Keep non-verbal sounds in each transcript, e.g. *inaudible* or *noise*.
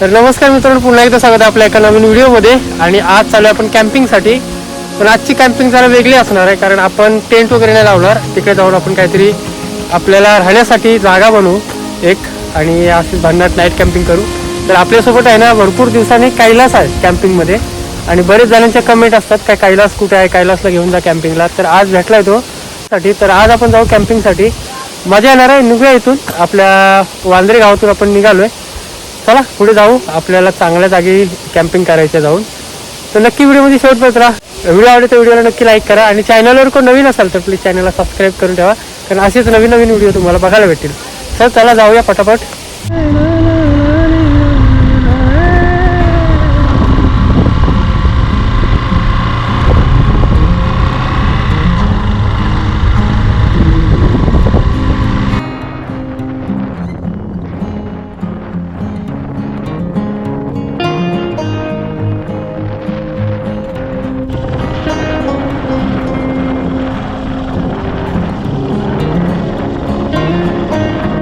तर नमस्कार मित्रांनो पुन्हा एकदा स्वागत आहे आपल्या एका नवीन व्हिडिओमध्ये. आणि आज चालू आहे आपण कॅम्पिंगसाठी. पण आजची कॅम्पिंग जरा वेगळी असणार आहे कारण आपण टेंट वगैरे नाही लावणार. तिकडे जाऊन आपण काहीतरी आपल्याला राहण्यासाठी जागा बनवू एक आणि अशीच भांडणात नाईट कॅम्पिंग करू. तर आपल्यासोबत आहे ना भरपूर दिवसांनी कैलास आहे कॅम्पिंगमध्ये. आणि बरेच जणांच्या कमेंट असतात काय कैलास कुठे आहे? कैलासला घेऊन जा कॅम्पिंगला. तर आज भेटलाय तो साठी. तर आज आपण जाऊ कॅम्पिंगसाठी. मजा येणार आहे निघूया इथून. आपल्या वांद्रे गावातून आपण निघालो आहे चला पुढे जाऊ. आपल्याला चांगल्या जागी कॅम्पिंग करायचं जाऊन. तर नक्की व्हिडिओमध्ये शेवटपर्यंत राहा. व्हिडिओ आवडे तर व्हिडिओला नक्की लाईक करा आणि चॅनलवर कोण नवीन असाल तर प्लीज चॅनलला सबस्क्राईब करून ठेवा. कारण असेच नवीन नवीन व्हिडिओ तुम्हाला बघायला भेटतील. सर चला जाऊया पटापट.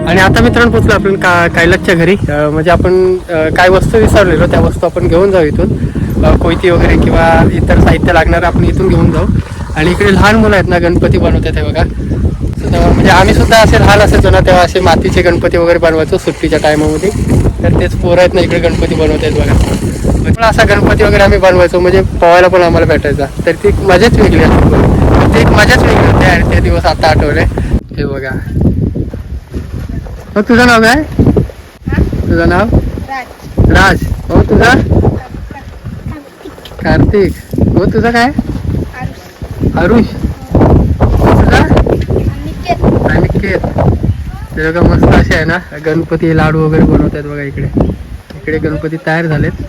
आणि आता मित्रांनो पोचलो आपण का कैलासच्या घरी. म्हणजे आपण काय वस्तू विसरलेलो त्या वस्तू आपण घेऊन जाऊ इथून. कोयती वगैरे किंवा इतर साहित्य लागणार आपण इथून घेऊन जाऊ. आणि इकडे लहान मुलं आहेत ना गणपती बनवतात हे बघा. तेव्हा म्हणजे आम्ही सुद्धा असे लहान असायचो ना तेव्हा असे मातीचे गणपती वगैरे बनवायचो सुट्टीच्या टायमामध्ये. तर तेच पोरं आहेत ना इकडे गणपती बनवत आहेत बघा. पण असा गणपती वगैरे आम्ही बनवायचो म्हणजे पोहायला पण आम्हाला भेटायचा. तर ती मजाच वेगळी असते. ती एक मजाच वेगळी होती आणि ते दिवस आता आठवले हे बघा. हो तुझं नाव काय? तुझं नाव? राज. राज. हो तुझा? कार्तिक. हो तुझं काय? आरुष. आरुष. हो तुझा? अनिकेत. अनिकेत. ते बघा मस्त असे आहे ना गणपती लाडू वगैरे बनवतात बघा इकडे. इकडे गणपती तयार झालेत.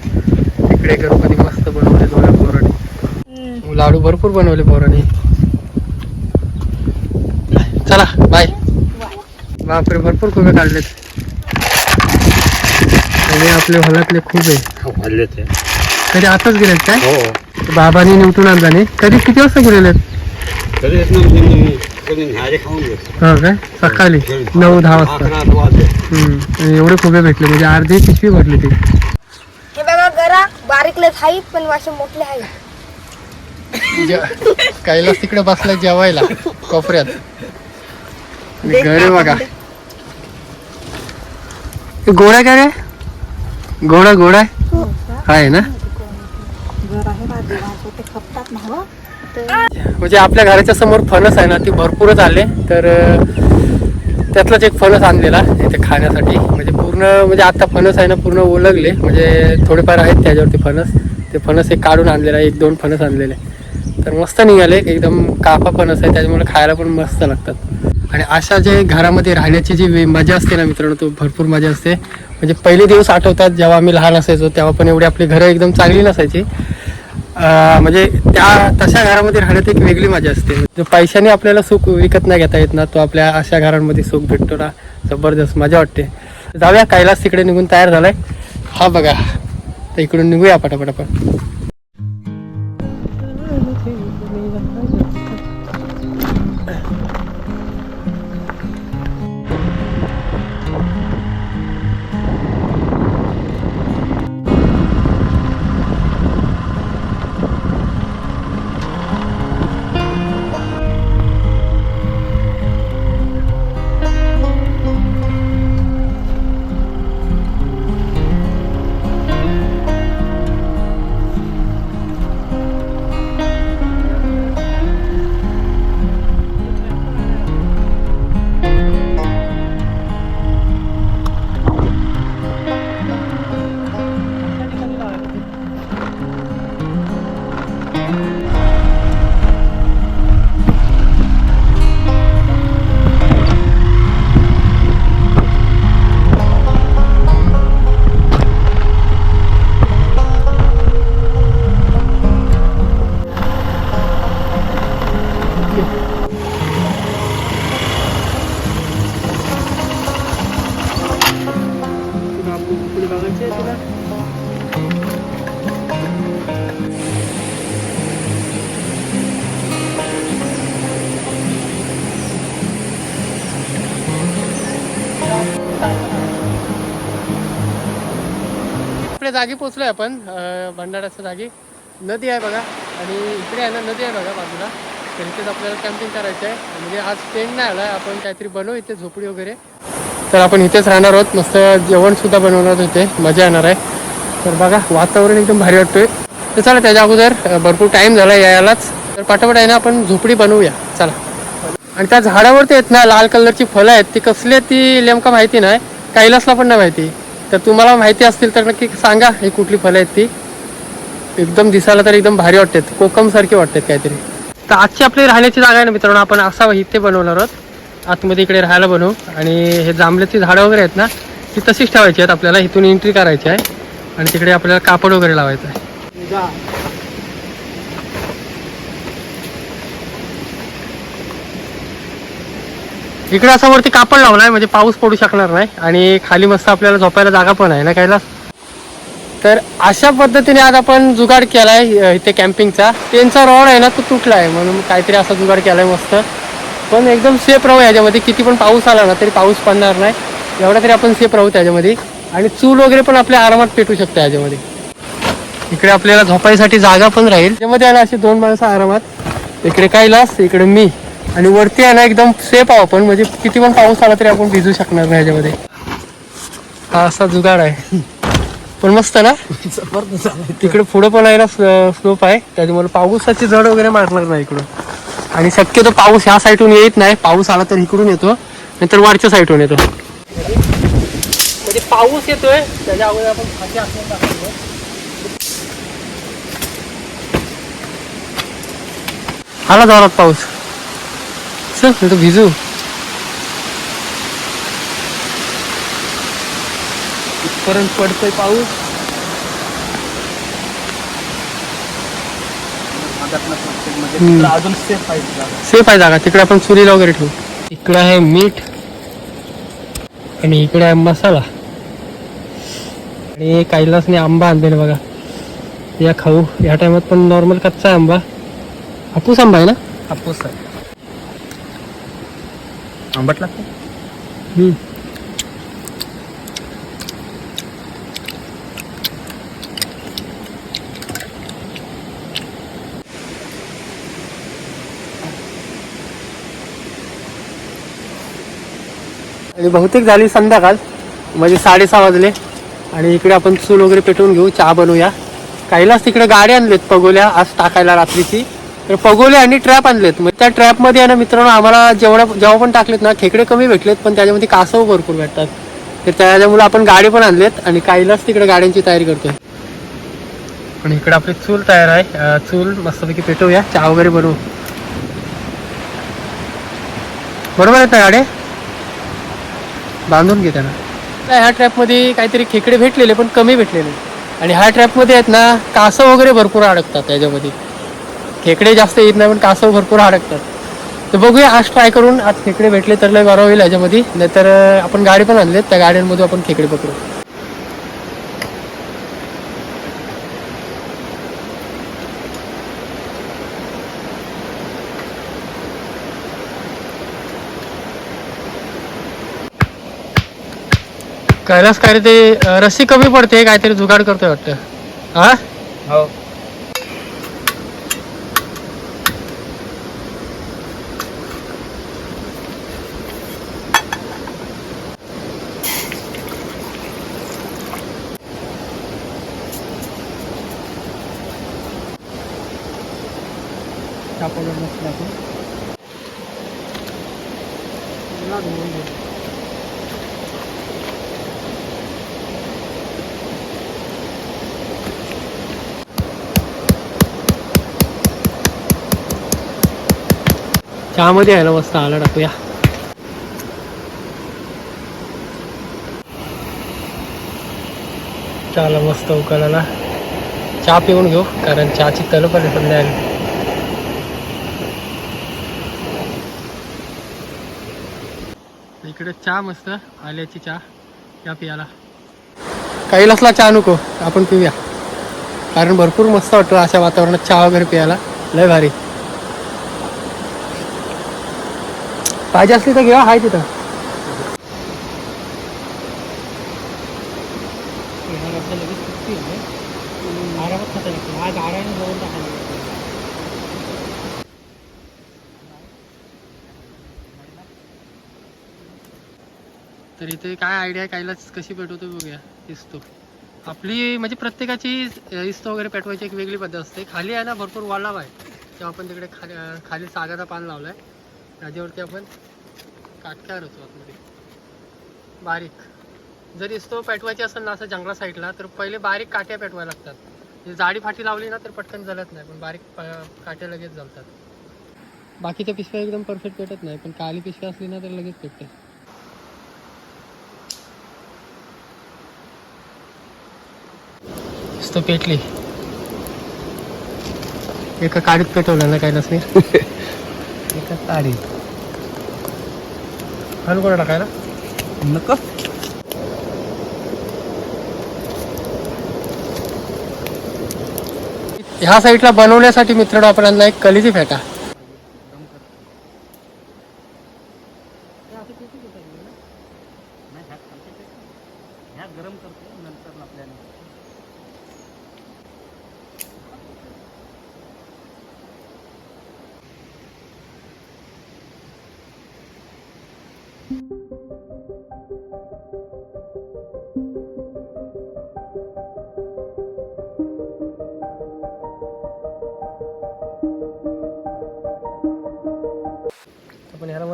इकडे गणपती मस्त बनवलेत बघा पोराने. लाडू भरपूर बनवले पोराने. चला बाय बापरे भरपूर खूप काढलेत. आणि आपले हॉलातले खूप आहे ते कधी आताच गेलेत काय? हो बाबांनी निवटून आणला कधी किती वाजता गेलेले तरी येत ना मी कोणी न्यारे खाऊन घेतो हो काय सकाळी नऊ दहा वाजता. अकरा आठ वाजले. हम्म. आणि एवढे खुबे भेटले म्हणजे अर्धी पिशवी भरली ती. हे बघा गरा बारीकले हाई पण वाशे मोठले हाई कैलास तिकडे बसलाय जेवायला कोपऱ्यात. घर बघा. हे गोळा काय रे? गोळा गोळा आहे? ना? म्हणजे आपल्या घराच्या समोर फणस आहे ना ती भरपूरच आले. तर त्यातलाच एक फणस आणलेला इथे खाण्यासाठी. म्हणजे पूर्ण म्हणजे आता फणस आहे ना पूर्ण ओलगले. म्हणजे थोडेफार आहेत त्याच्यावरती फणस. ते फणस एक काढून आणलेला एक दोन फणस आणलेले. तर मस्त निघाले. एकदम कापा फणस आहे त्याच्यामुळे खायला पण मस्त लागतात. आणि अशा जे घरामध्ये राहण्याची जी वे- मजा असते ना मित्रांनो तो भरपूर मजा असते. म्हणजे पहिले दिवस आठवतात जेव्हा आम्ही लहान असायचो तेव्हा पण एवढी आपली घरं एकदम चांगली नसायची. म्हणजे त्या तशा घरामध्ये राहण्यात एक वेगळी मजा असते. जो पैशाने आपल्याला सुख विकत नाही घेता येत ना तो आपल्या अशा घरांमध्ये सुख भेटतो ना जबरदस्त मजा वाटते. जाऊया कैलास तिकडे निघून तयार झालाय. हा बघा तर इकडून निघूया पटापट आपण. आपल्या जागी पोचलोय आपण भंडाराच्या जागी. नदी आहे बघा आणि इकडे आहे ना नदी आहे बघा बाजूला. तर इथेच आपल्याला कॅम्पिंग करायचं आहे म्हणजे आज टेंट नाही आला आपण काहीतरी बनवू इथे झोपडी वगैरे. तर आपण इथेच राहणार आहोत. मस्त जेवण सुद्धा बनवणार इथे. मजा येणार आहे. तर बघा वातावरण एकदम भारी वाटतोय. तर चला त्याच्या अगोदर भरपूर टाईम झाला यायलाच तर पाठोपाठ आहे ना आपण झोपडी बनवूया. चला. आणि त्या झाडावरती आहेत ना लाल कलरची फळं आहेत. ती कसली आहेत ती नेमका माहिती नाही. कैलासला पण नाही माहिती. तर तुम्हाला माहिती असतील तर नक्की सांगा ही कुठली फळं आहेत ती. एकदम दिसायला तर एकदम भारी वाटतात. कोकम सारखी वाटतात काहीतरी. तर आजची आपली राहण्याची जागा आहे ना मित्रांनो आपण असावं इथे बनवणार आहोत. आतमध्ये इकडे राहायला बनवू. आणि हे जांभल्याची झाडं वगैरे आहेत ना ती तशीच ठेवायची आहेत. आपल्याला इथून एंट्री करायची आहे. आणि तिकडे आपल्याला कापड वगैरे लावायचं आहे. इकडे असं वरती कापड लावलाय म्हणजे पाऊस पडू शकणार नाही. आणि खाली मस्त आपल्याला झोपायला जागा पण आहे ना कायला तर अशा पद्धतीने आज आपण जुगाड केलाय अं, इथे कॅम्पिंगचा त्यांचा रॉड आहे ना तो तुटला आहे म्हणून काहीतरी असा जुगाड केलाय मस्त. पण एकदम सेफ राहू याच्यामध्ये. किती पण पाऊस आला ना तरी पाऊस पडणार नाही. एवढा तरी आपण सेफ राहू त्याच्यामध्ये. आणि चूल वगैरे पण आपल्या आरामात पेटू शकतो याच्यामध्ये. इकडे आपल्याला झोपायसाठी जागा पण राहील. त्यामध्ये आहे ना अशी दोन माणसं आरामात. इकडे कैलास इकडे मी. आणि वरती आहे ना एकदम सेफ आहो आपण. म्हणजे किती पण पाऊस आला तरी आपण भिजू शकणार नाही याच्यामध्ये. हा असा जुगाड आहे. पण मस्त ना? तिकडे पुढे पण आहे ना स्लोप आहे. त्याच्यामुळे पावसाची जड वगैरे मारणार नाही इकडून. आणि शक्यतो पाऊस ह्या साईडून येत नाही. पाऊस आला तर इकडून येतो. नाहीतर वरच्या साईडून येतो. म्हणजे पाऊस येतोय त्याच्या अगोदर आपण खाली असं आला जोरात पाऊस. चल मी तो भिजू. इथपर्यंत पडतोय पाऊस. अजून सेफ सेफ आहे जागा. तिकडे आपण चुलीला वगैरे ठेवू. इकडे आहे मीठ आणि इकडे आहे मसाला. आणि कैलासने आंबा आणलेला बघा. या खाऊ. या टायमात पण नॉर्मल कच्चा आहे आंबा. हापूस आंबा आहे ना? हापूस आहे. आंबट लागतो? आणि बहुतेक झाली संध्याकाळ. म्हणजे साडेसहा वाजले. आणि इकडे आपण चूल वगैरे पेटवून घेऊ चहा बनवूया. काहीलाच तिकडे गाडी आणलेत पगोल्या आज टाकायला रात्रीची. तर पगोले आणि ट्रॅप आणलेत. मग त्या ट्रॅपमध्ये आहे ना मित्रांनो आम्हाला जेवढ्या जेव्हा पण टाकलेत ना खेकडे कमी भेटलेत पण त्याच्यामध्ये कासव भरपूर भेटतात. तर त्याच्यामुळे आपण गाडी पण आणलेत आणि काहीलाच तिकडे गाड्यांची तयारी करतोय. पण इकडे आपली चूल तयार आहे. चूल मस्तपैकी पेटवूया चहा वगैरे बनवू. बरोबर आहेत ना गाडी? बांधून घे त्यांना. नाही, ह्या ट्रॅपमध्ये काहीतरी खेकडे भेटलेले पण कमी भेटलेले. आणि ह्या ट्रॅपमध्ये आहेत ना कासव वगैरे भरपूर अडकतात त्याच्यामध्ये. खेकडे जास्त येत नाही पण कासव भरपूर अडकतात. तर बघूया आज ट्राय करून आज खेकडे भेटले तर लय बरं होईल याच्यामध्ये नाहीतर आपण गाडी पण आणलेत त्या गाड्यांमधून आपण खेकडे पकडू. कैलास काय रे ते अं, रस्सी कमी पडते काहीतरी जुगाड करतोय वाटतं. हा. हो चहामध्ये आहे ना मस्त आला टाकूया. चला मस्त उकळाला चहा पिऊन घेऊ कारण चहाची तलप आहे संध्याकाळी इकडे चहा मस्त आल्याची चहा. या पियाला. लसला चहा नको आपण पिऊया. कारण भरपूर मस्त वाटतं अशा वातावरणात चहा वगैरे प्यायला लय भारी. पाहिजे असली तर घ्या हाय तिथं. लगेच आहे तर इथे काय आयडिया कायलाच कशी पेटवतो बघूया इस्तो आपली म्हणजे प्रत्येकाची इस्तो वगैरे पेटवायची एक वेगळी पद्धत असते. खाली आहे ना भरपूर वालाव आहे. तेव्हा आपण तिकडे खाली खाली सागाचा पान लावलाय. त्याच्यावरती आपण काटकार होतो आतमध्ये. बारीक. जर इस्तो पेटवायची असेल ना असं जंगला साईडला तर पहिले बारीक काट्या पेटवायला लागतात. जाडी फाटी लावली ना तर पटकन जलत नाही पण बारीक प- काट्या लगेच जलतात बाकीच्या पिशव्या एकदम परफेक्ट पेटत नाही पण काली पिशव्या असली ना तर लगेच पेटते. पेटली. एका काडीत पेटवलं ना काय नसणे *laughs* एका काडीत हल कोणा टाकायला? नको. ह्या साईडला बनवण्यासाठी मित्रांनो आपण आणला एक कलीची फेटा गरम करतो नंतर आपल्याला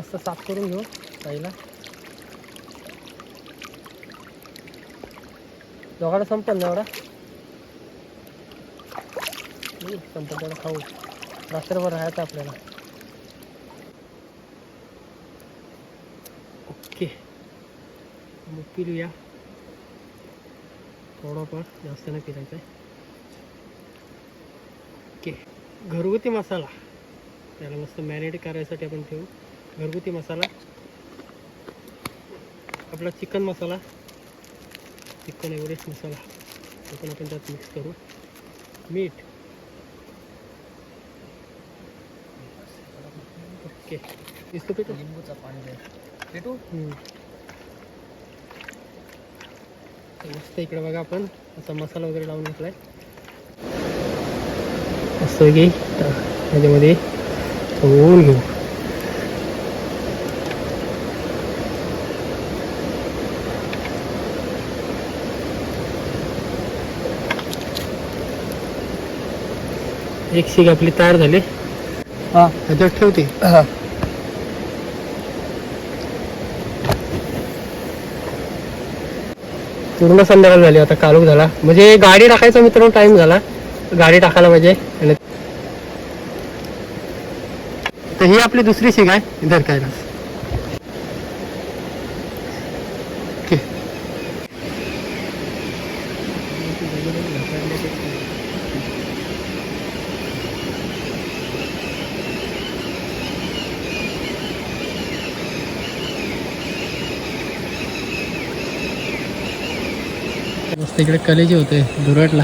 मस्त साफ़ करून घेऊ पहिला दोघांना संपल ना एवढा? हम्म, संपल तेवढा खाऊ. रात्रभर ओके. मग पिलूया थोडाफार जास्त नाही पिरायचं आहे ओके. घरगुती मसाला. मस्त मॅरिनेट ठेवू. घरगुती मसाला आपला chicken masala chicken Everest masala तो पण आपण त्यात मिक्स करू. मीठ. ओके. इसको पेटू लिंबूचा पाणी पेटू? मस्त इकडे बघा आपण. असा मसाला वगैरे लावून घेतलाय. मस्त की त्याच्यामध्ये होऊन घेऊ. एक शीग आपली तयार झाली. हा ह्याच्यात ठेवते. हा. पूर्ण संध्याकाळ झाली आता काळोख झाला. म्हणजे गाडी टाकायचा मित्रांनो टाइम झाला. गाडी टाकायला पाहिजे. आणि तर ही आपली दुसरी शिग आहे इधर काय ओके मस्त इकडे कलेजी होते दुरटला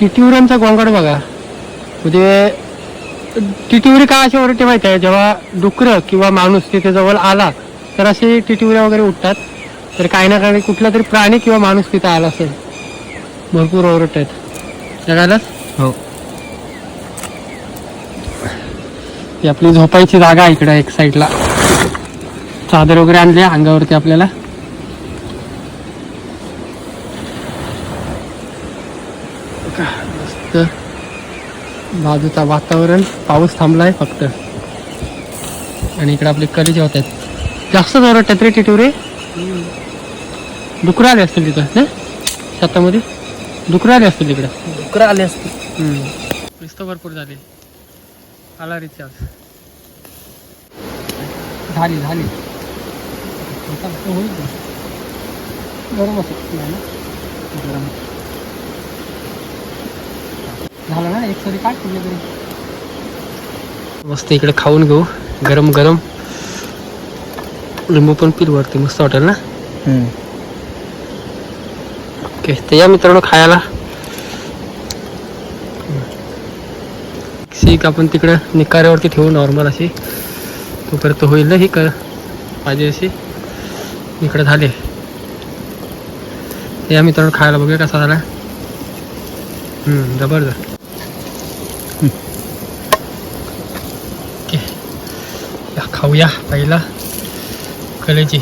टिटिवऱ्यांचा गोंगाट बघा. म्हणजे टिटिवरी का अशी ओरडते माहिती आहे? जेव्हा डुकरं किंवा माणूस तिथे जवळ आला तर असे टिटिवऱ्या वगैरे उठतात. तर काही ना काही कुठला तरी प्राणी किंवा माणूस तिथे आला असेल. भरपूर ओरडत आहेत. जगायला हो. ही आपली झोपायची जागा इकडे एक साईडला चादर वगैरे आणली अंगावरती आपल्याला का मस्त बाजूचा वातावरण पाऊस थांबलाय फक्त. आणि इकडे आपले कलेजे होत आहेत जास्त जोरात रे टिटुरे? डुकरं आले असतील तिथं ना शेतामध्ये डुकरं आले असतील तिकडं? डुकरं आले असते रिस्त भरपूर झाली. आला रिचार्ज झाली झाली. आता होईल? गरम असेल? गरम. झालं ना एक सरी तरी. मस्त इकडे खाऊन घेऊ गरम गरम. लिंबू पण पिल वरती मस्त वाटेल ना? ओके तर या मित्रांनो खायला. सीक आपण तिकडं निकाऱ्यावरती ठेवू नॉर्मल अशी. तोपर्यंत होईल ना ही कर पाहिजे अशी. इकडे झाले. या मित्रांनो खायला बघूया कसा झाला. हम्म, जबरदस्त ओके या खाऊया पहिला कलेची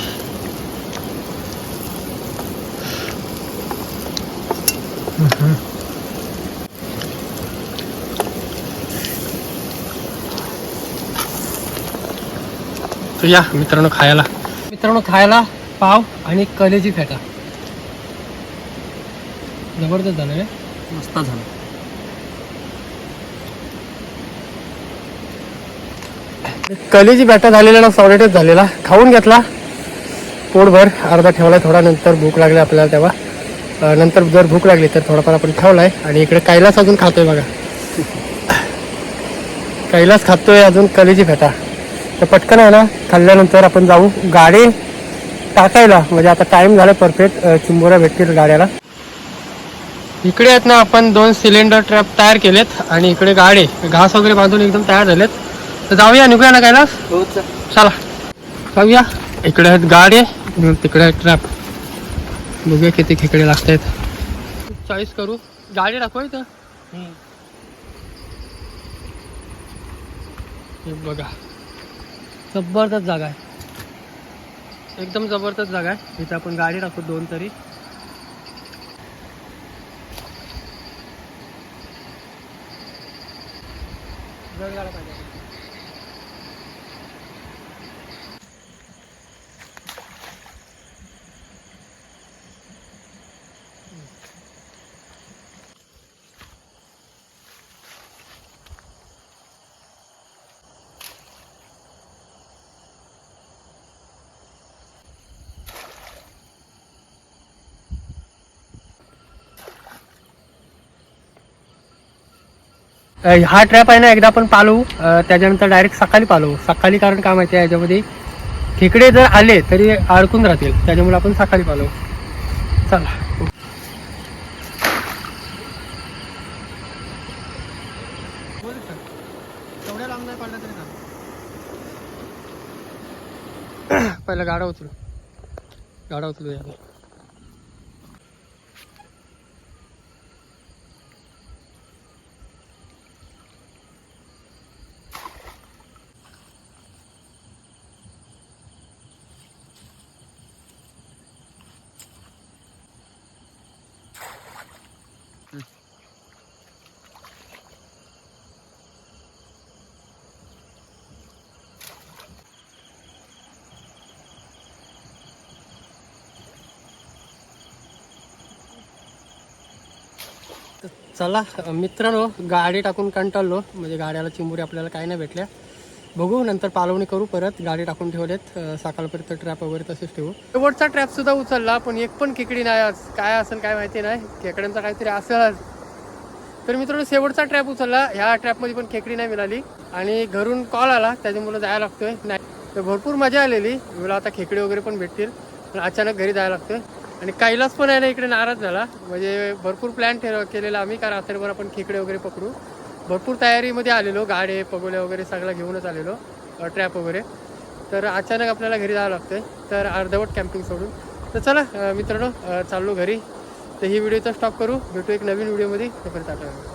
या मित्रांनो खायला. मित्रांनो खायला पाव आणि कलेची फेटा. जबरदस्त झालं रे मस्त झालं. कलेची बॅटा झालेला ना सॉलेटच झालेला. खाऊन घेतला. पोटभर अर्धा ठेवला थोडा नंतर भूक लागली आपल्याला तेव्हा. नंतर जर भूक लागली तर थोडाफार आपण ठेवलाय आणि इकडे कैलास अजून खातोय बघा. कैलास खातोय अजून कलेची फेटा तर पटकन आहे ना खाल्ल्यानंतर आपण जाऊ गाडी टाकायला. म्हणजे आता टाइम झाला परफेक्ट चिंबोरा भेटतील गाड्याला. इकडे आहेत ना आपण दोन सिलेंडर ट्रॅप तयार केलेत. आणि इकडे गाडी घास वगैरे बांधून एकदम तयार झालेत. तर जाऊया निघूया ना कैलास चला. जाऊया. इकडे आहेत गाडी तिकडे आहेत ट्रॅप. बघूया किती खेकडे लागत आहेत चॉईस करू. गाडी दाखवा इथं. हे बघा. जबरदस्त जागा आहे. एकदम जबरदस्त जागा आहे. इथे आपण गाडी टाकू दोन तरी. पाहिजे. हा ट्रॅप आहे ना एकदा आपण पालवू त्याच्यानंतर डायरेक्ट सकाळी पालवू सकाळी कारण काय माहिती आहे याच्यामध्ये. खेकडे जर आले तरी अडकून राहतील. त्याच्यामुळे आपण सकाळी पालवू चला. *clears throat* पहिला गाडा उचलू. गाडा उचलू या चला मित्रांनो गाडी टाकून कंटाळलो. म्हणजे गाड्याला चिंबुरी आपल्याला काही नाही भेटल्या. बघू नंतर पालवणी करू परत. गाडी टाकून ठेवलेत. सकाळपर्यंत ट्रॅप वगैरे तसेच ठेवू. शेवटचा ट्रॅप सुद्धा उचलला पण एक पण खेकडी नाही आज. काय असेल काय माहिती नाही. खेकड्यांचा काहीतरी असेल आज. तर मित्रांनो शेवटचा ट्रॅप उचलला. ह्या ट्रॅपमध्ये पण खेकडी नाही मिळाली. आणि घरून कॉल आला. त्याच्यामुळे जायला लागतोय. नाही. तर भरपूर मजा आलेली. मला आता खेकडे वगैरे पण भेटतील. पण अचानक घरी जायला लागतोय. आणि कैलास पण आहे ना इकडे नाराज झाला. म्हणजे भरपूर प्लॅन ठेव केलेला आम्ही का रात्रभर आपण खेकडे वगैरे पकडू. भरपूर तयारीमध्ये आलेलो गाडे पगोले वगैरे सगळं घेऊनच आलेलो ट्रॅप वगैरे. तर अचानक आपल्याला घरी जावं लागतंय. तर अर्धवट कॅम्पिंग सोडून. तर चला मित्रांनो चाललो घरी. तर ही व्हिडिओचा स्टॉप करू. भेटू एक नवीन व्हिडिओमध्ये तोपर्यंत आठवतो